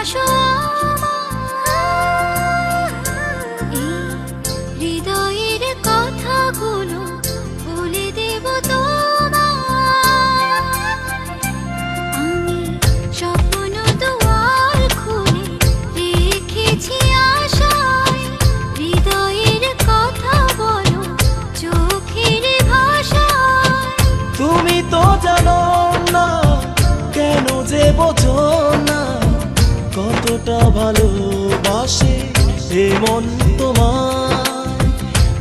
আসো খুলে রেখেছি আশায়। হৃদয়ের কথা বলো চোখের ভাষায়। তুমি তো জানো না কেন যে বোঝো কতটা ভালোবাসে এ মন তোমার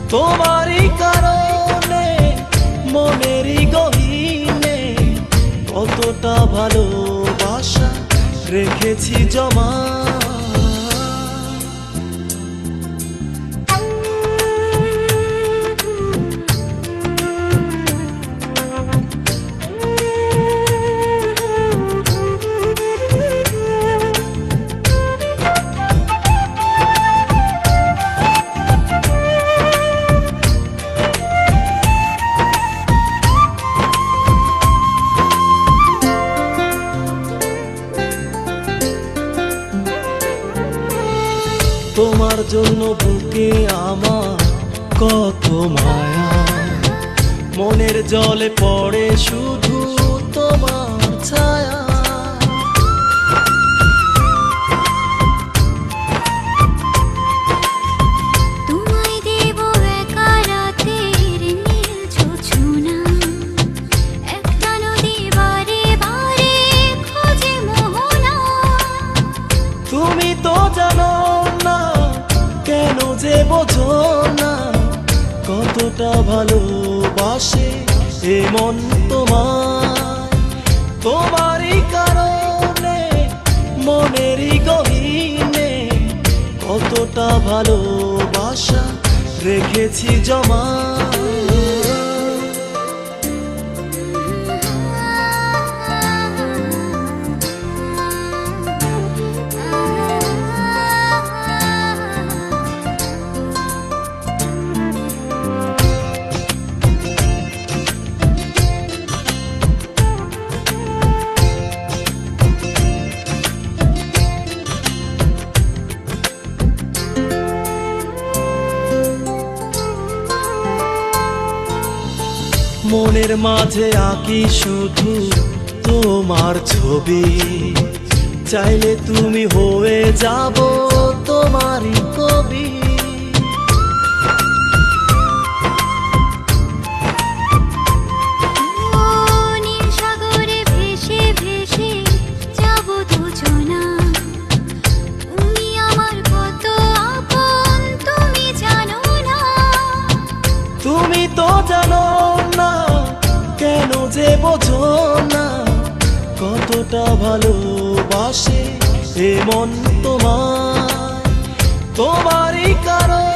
তোমারই কারণে মনেরই গহীনে কতটা ভালোবাসা রেখেছি জমা। তোমার জন্য বুকে আমার কত মায়া। মনের জলে পড়ে শুধু তোমার ছায়া। তোমায় দেব কেন যে বোঝো না? কতটা ভালোবাসে এ মন তোমার তোমারই কারণে, মনেরই গহীনে কতটা ভালোবাসা রেখেছি জমা? মনের মাঝে আঁকি শুধু তোমার ছবি। চাইলে তুমি হয়ে যাব তোমারই কবি। ও নীল সাগরে ভেসে ভেসে যাব দুজনা। তুমি আমার তুমি জানো না। তুমি তো জানো যে বোঝো না কতটা ভালোবাসে এ মন তোমার। তোমারই